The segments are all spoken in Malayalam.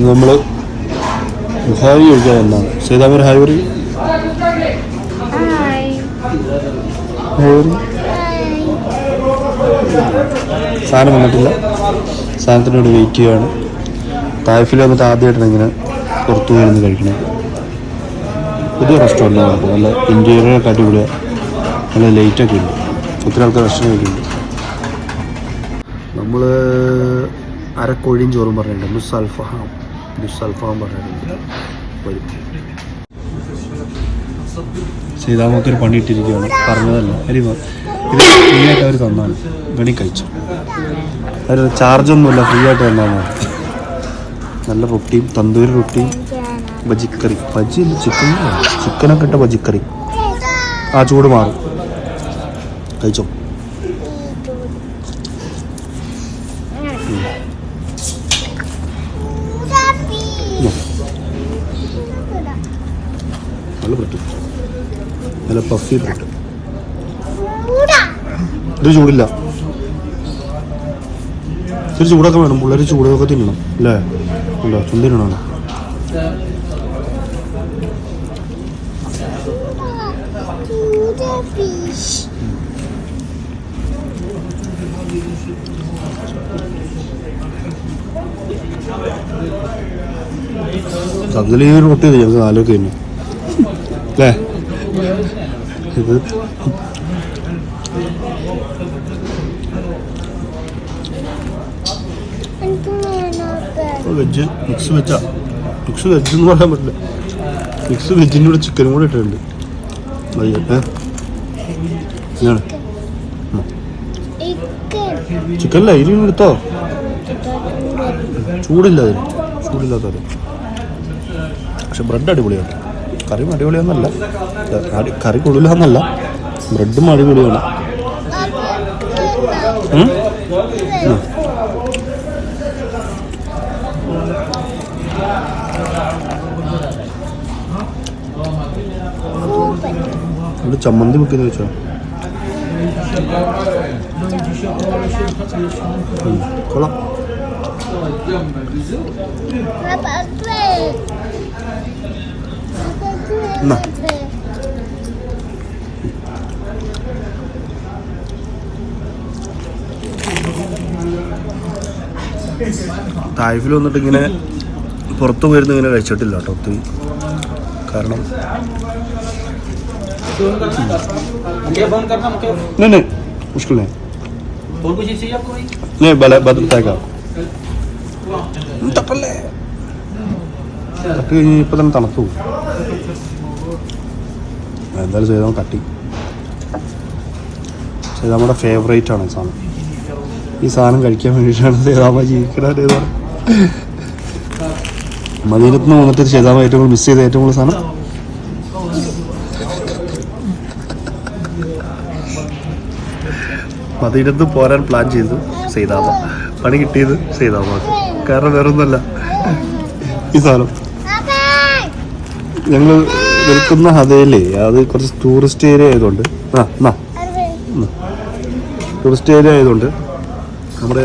നമ്മൾ ഹായ് ചോദിക്കാൻ എന്നാണ് സീതാമർ ഹായ് പറയും. സാധനം വന്നിട്ടില്ല. സാധനത്തിന് വേണ്ടി വെയിറ്റ് ചെയ്യുകയാണ് തായ്ഫിൽ വന്നിട്ട് ആദ്യമായിട്ടാണ് ഇങ്ങനെ പുറത്തു പോയി കഴിക്കണം പുതിയ റെസ്റ്റോറന്റ് ആണ് നല്ല ഇന്റീരിയറൊക്കെ അടിപൊളിയാണ് നല്ല ലൈറ്റൊക്കെ ഉണ്ട്. ഒത്തിരി ആൾക്കാർ റെസ്റ്റോറന്റ് കഴിക്കുന്നുണ്ട്. നമ്മൾ അരക്കോഴിയും ചോറും പറഞ്ഞിട്ടുണ്ട്. മുസ് അൽഫഹാം മിസ് അൽഫാം പറഞ്ഞിട്ടുണ്ട് വരും. സീതാമക്കൊരു പണി ഇട്ടിരിക്കുകയാണ്. പറഞ്ഞതല്ല. അരി ഇത് ഫ്രീ ആയിട്ട് അവർ തന്നാണ്. വെണി കഴിച്ചു. അവർ ചാർജൊന്നുമില്ല. ഫ്രീ ആയിട്ട് തന്നാണ്. നല്ല റൊട്ടിയും തന്തൂരി റൊട്ടിയും ബജിക്കറി. ബജി അല്ല ചിക്കൻ ചിക്കനൊക്കെ ഇട്ട ബജിക്കറി. ആ ചൂട് മാറും. കഴിച്ചോ. നല്ല ബ്രെഡ് നല്ല പഫി ബ്രെഡ് ഇത് ചൂടില്ല. ഇച്ചിരി ചൂടൊക്കെ വേണം. പിള്ളേർ ചൂടൊക്കെ തിന്നണം. അല്ലേ? അല്ല Thank ഫിഷ് സത്യത്തിൽ ഈ ഒരു ചെയ്ത് ഞങ്ങൾക്ക് നാലൊക്കെ തന്നെ അല്ലേ? ഇത് വെജ് മിക്സ് വെച്ചാ. മിക്സ് വെജ് എന്ന് പറയാൻ പറ്റില്ല. മിക്സ് വെജിന്റെ കൂടെ ചിക്കനും കൂടെ ഇട്ടിട്ടുണ്ട്. മതി ഏ? ചിക്കൻ ഇരി എടുത്തോ? ചൂടില്ല അതിന്. ചൂടില്ലാത്തത്. പക്ഷെ ബ്രെഡ് അടിപൊളിയാണ്. കറിയും അടിപൊളിയൊന്നല്ല. കറി- കൊള്ളില്ലാന്നല്ല ബ്രെഡും അടിപൊളിയാണ്. ഇവിടെ ചമ്മന്തി വെക്കുന്ന വെച്ചോ? കൊള്ളാം. എന്നാ. തായ്ഫിൽ വന്നിട്ട് ഇങ്ങനെ പുറത്തു പോയിരുന്ന് ഇങ്ങനെ കഴിച്ചിട്ടില്ല കേട്ടോ ഒത്തിരി കാരണം ये बंद करना मतलब नहीं नहीं मुश्किल नहीं और कुछ चाहिए आपको भाई नहीं बल बद बताएगा തട്ടല്ലേ കഴിഞ്ഞപ്പോൾ തന്നെ തണുത്തു എന്തായാലും ചെയ്താൽ തട്ടി. സേതാമ്മയുടെ ഫേവറേറ്റ് ആണ് സാധനം. ഈ സാധനം കഴിക്കാൻ വേണ്ടിയിട്ടാണ് സേതാമ്മ ജീവിക്കണത് മദീനത്ത് നിന്ന് വന്നിട്ട് സേതാമ്മ ഏറ്റവും കൂടുതൽ മിസ് ചെയ്ത ഏറ്റവും കൂടുതൽ സാധനം. മദീനത്ത് പോരാൻ പ്ലാൻ ചെയ്തു സീതാമ പണി കിട്ടിയത് സീതാമ്മക്ക് കാരണം വേറൊന്നുമല്ല. ഈ സാധനം. ഞങ്ങൾ നിൽക്കുന്ന ഹതയിലേ അത് കുറച്ച് ടൂറിസ്റ്റ് ഏരിയ ആയതുകൊണ്ട്. ആ എന്നാ ടൂറിസ്റ്റ് ഏരിയ ആയതുകൊണ്ട് നമ്മുടെ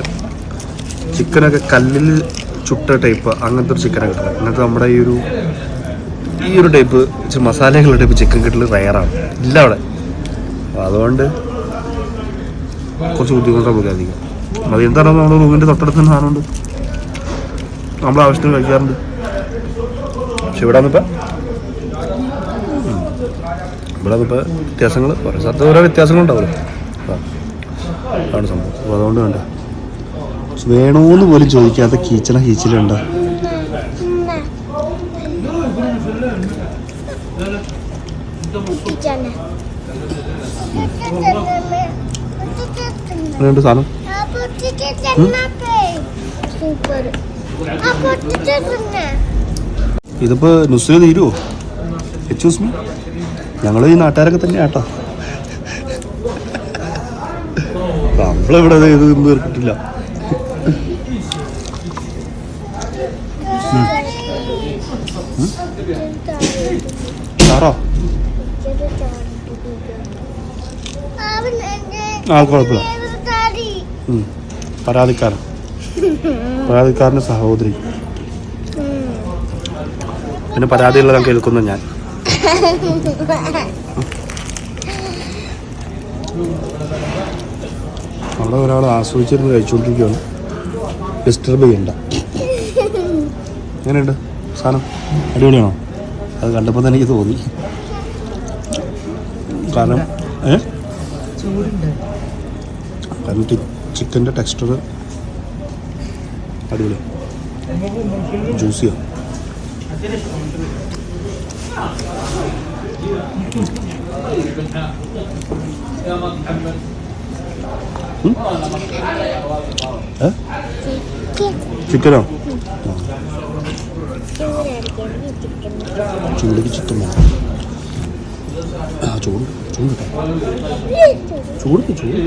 ചിക്കനൊക്കെ കല്ലിൽ ചുട്ട ടൈപ്പ് അങ്ങനത്തെ ഒരു ചിക്കനൊക്കെ കിട്ടുന്നത് എന്നിട്ട് നമ്മുടെ ഈ ഒരു ഈ ഒരു ടൈപ്പ് മസാലകളുടെ ടൈപ്പ് ചിക്കൻ കിട്ടൽ റയറാണ് ഇല്ല അവിടെ. അതുകൊണ്ട് കുറച്ച് ബുദ്ധിമുട്ടാണ് നമുക്ക് അധികം. അത് എന്താണ് നമ്മുടെ റൂമിന്റെ തൊട്ടടുത്ത് തന്നെ സാധനമുണ്ട്. നമ്മൾ ആവശ്യത്തിന് കഴിക്കാറുണ്ട്. പക്ഷെ ഇവിടെ വന്നിപ്പോൾ ഇവിടെ ഇപ്പോൾ വ്യത്യാസങ്ങൾ ഓരോ സ്ഥലത്ത് ഓരോ വ്യത്യാസങ്ങളുണ്ടാവുമല്ലോ അതാണ് സംഭവം. അപ്പോൾ അതുകൊണ്ട് വേണ്ട. വേണോന്ന് പോലും ചോദിക്കാത്ത കീച്ചണ കീച്ചിലുണ്ട്. ഇതിപ്പോ നുസ്ര തീരുവോ? എക്സ്ക്യൂസ് മീ ഞങ്ങൾ ഈ നാട്ടുകാരൊക്കെ തന്നെ ആട്ടോ നമ്മളിവിടെ ഇത് തീർക്കിട്ടില്ല ആ കുഴപ്പമില്ല. പരാതിക്കാരൻ. പരാതിക്കാരന്റെ സഹോദരി. പിന്നെ പരാതികളെല്ലാം കേൾക്കുന്നു ഞാൻ. അവിടെ ഒരാൾ ആസ്വദിച്ചിരുന്ന് കഴിച്ചുകൊണ്ടിരിക്കുകയാണ്. ഡിസ്റ്റർബ് ചെയ്യണ്ട. എങ്ങനെയുണ്ട്? സാധനം അടിപൊളിയാണോ? അത് കണ്ടപ്പോൾ തന്നെ എനിക്ക് തോന്നി. കാരണം ഏ? കാരണം ചിക്കന്റെ ടെക്സ്ചർ അടിപൊളിയാണ് ജ്യൂസിയാണ് ഏ ചിക്കനോ ചൂടിക്ക് ചിക്കൻ വേണം ആ ചൂട് ചൂട് കേട്ടോ ചൂട് ചൂട്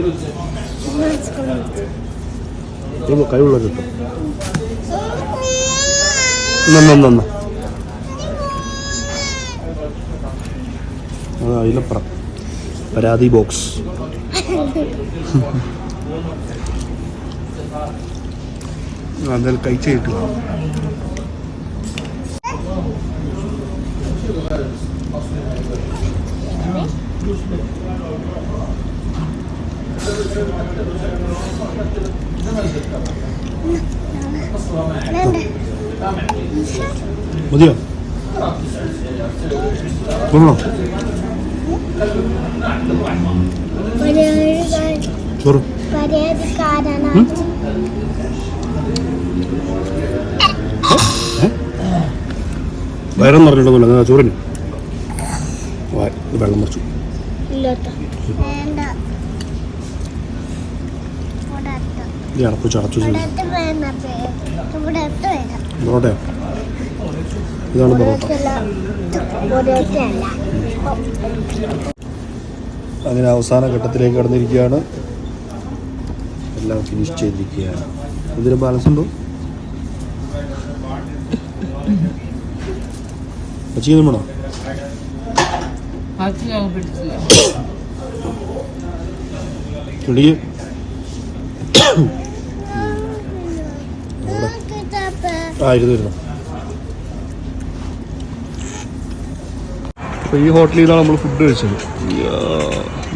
ഇത് കഴിവുള്ള കിട്ടും നന്ന അത് അതിലപ്പുറം പരാതി ബോക്സ് എന്തായാലും കഴിച്ച് കിട്ടുക മതിയോ കൊള്ളോ ചോറ് പരാതിക്കാരനാണ് വയറൊന്നും പറഞ്ഞിട്ടൊന്നുമില്ല ചോറിന് വാ- പരാതി ബോക്സ് എന്തായാലും ഇല്ലട്ടോ കിട്ടുക മതിയോ? ഇത് അടപ്പിച്ച് പറഞ്ഞിട്ടൊന്നുമില്ല ചോറിന്? വെള്ളം വേണ്ട. ഇവിടത്തെ ചടച്ചു പൊറോട്ടയോ? ഇതാണ് പൊറോട്ട. അങ്ങനെ അവസാന ഘട്ടത്തിലേക്ക് കടന്നിരിക്കുകയാണ്. എല്ലാം ഫിനിഷ് ചെയ്തിരിക്കുകയാണ്. ഇതിന് ബാലൻസ് ഉണ്ടോ? ചെയ്യുന്നു വേണോ? വരുന്നു ആ ഇരുന്നു ഇരുന്നു. അപ്പോൾ ഈ ഹോട്ടലിൽ നിന്നാണ് നമ്മൾ ഫുഡ് കഴിച്ചത്.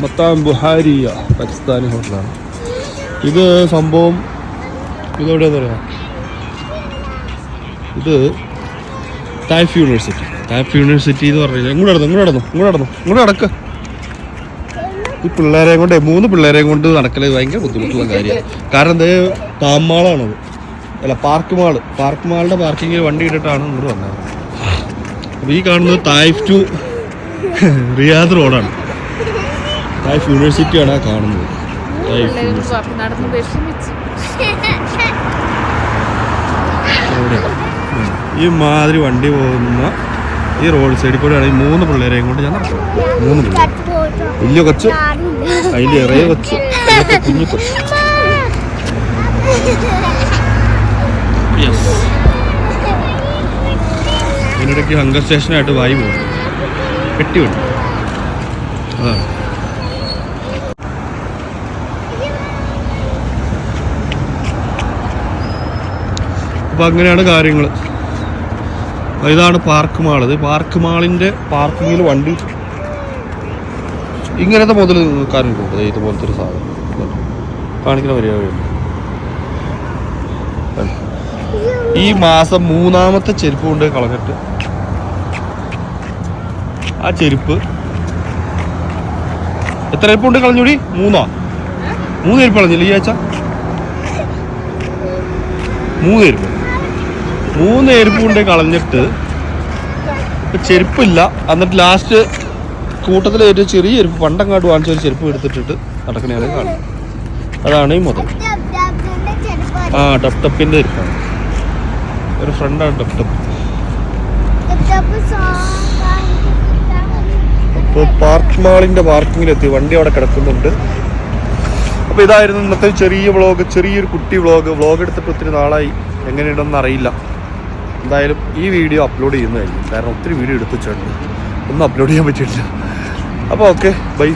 മത്താം ബുഹാരിയ പാകിസ്ഥാനി ഹോട്ടലാണ്. ഇത് സംഭവം ഇതെവിടെയാന്ന് പറയാം ഇത് തായ്ഫ് യൂണിവേഴ്സിറ്റി. തായ്ഫ് യൂണിവേഴ്സിറ്റി എന്ന് പറഞ്ഞാൽ ഇങ്ങോട്ട് നടന്നു ഇങ്ങോട്ട് നടന്നു ഇങ്ങോട്ട് നടന്നു ഇങ്ങോട്ട് നടക്കുക ഈ പിള്ളേരെയും കൊണ്ട് മൂന്ന് പിള്ളേരെയും കൊണ്ട് നടക്കൽ ഭയങ്കര ബുദ്ധിമുട്ടുള്ള കാര്യമാണ്. കാരണം ഇത് പാമ്മാളാണത് അല്ല പാർക്ക് മാൾ. പാർക്ക് മാളിന്റെ പാർക്കിങ്ങിൽ വണ്ടി ഇട്ടിട്ടാണ് ഇങ്ങോട്ട് വന്നത്. അപ്പോൾ ഈ കാണുന്നത് തായ്ഫ് ടു റിയാദ് റോഡാണ്. ലൈഫ് യൂണിവേഴ്സിറ്റിയാണ് ആ കാണുന്നത്. ഈ മാതിരി വണ്ടി പോകുന്ന ഈ റോഡ് സൈഡിൽ കൂടെയാണ് ഈ മൂന്ന് പിള്ളേരെയും കൊണ്ട് ഞാൻ നടക്കുന്നത് മൂന്ന് പിള്ളേർ വലിയ കൊച്ച് അതിന്റെ ഇറയ കൊച്ച് കുഞ്ഞു കൊച്ച്. ഇതിനിടയ്ക്ക് ഹങ്കർ സ്റ്റേഷനായിട്ട് വായി പോകും. പെട്ടി അതാണ് അപ്പോൾ അങ്ങനെയാണ് കാര്യങ്ങൾ ഇതാണ് പാർക്ക് മാൾ. ഇത് പാർക്ക് മാളിന്റെ പാർക്കിങ്ങിൽ വണ്ടി ഇങ്ങനത്തെ മുതൽ കാര്യങ്ങളുണ്ട് ഇതുപോലത്തെ ഒരു സാധനം. കാണിക്കണ പരിപാടിയുണ്ട് ഈ മാസം മൂന്നാമത്തെ ചെരുപ്പ് കൊണ്ട് കളഞ്ഞിട്ട് ആ ചെരുപ്പ്. എത്ര എരിപ്പുണ്ട് കളഞ്ഞൂടി? മൂന്നോ? മൂന്ന് ചെരുപ്പ് കളഞ്ഞില്ല ഈ ആഴ്ച? മൂന്ന് ചെരുപ്പ്. മൂന്ന് ചെരുപ്പ് കൊണ്ട് കളഞ്ഞിട്ട് ചെരുപ്പില്ല. എന്നിട്ട് ലാസ്റ്റ് കൂട്ടത്തിൽ ഒരു ചെറിയ ചെരുപ്പ് പണ്ടങ്ങാട്ട് വാങ്ങിച്ച ഒരു ചെരുപ്പ് എടുത്തിട്ടിട്ട് നടക്കണയാണ് കാണുന്നത് അതാണ് ഈ മുതൽ. ആ ടപ് ടപ്പിന്റെ ചെരുപ്പാണ്. ഒരു ഫ്രണ്ടാണ് ടപ് ടപ്പ് ഇപ്പോൾ പാർക്ക് മാളിന്റെ പാർക്കിങ്ങിലെത്തി വണ്ടി അവിടെ കിടക്കുന്നുണ്ട്. അപ്പോൾ ഇതായിരുന്നു ഇന്നത്തെ ചെറിയ വ്ളോഗ് ചെറിയൊരു കുട്ടി വ്ളോഗ് വ്ളോഗ് എടുത്തിട്ട് ഒത്തിരി നാളായി. എങ്ങനെയുണ്ടെന്ന് അറിയില്ല. എന്തായാലും ഈ വീഡിയോ അപ്ലോഡ് ചെയ്യുന്നതായിരിക്കും. കാരണം ഒത്തിരി വീഡിയോ എടുത്തു വെച്ചിട്ടുണ്ട്. ഒന്നും അപ്ലോഡ് ചെയ്യാൻ പറ്റിയിട്ടില്ല. അപ്പോൾ ഓക്കെ ബൈ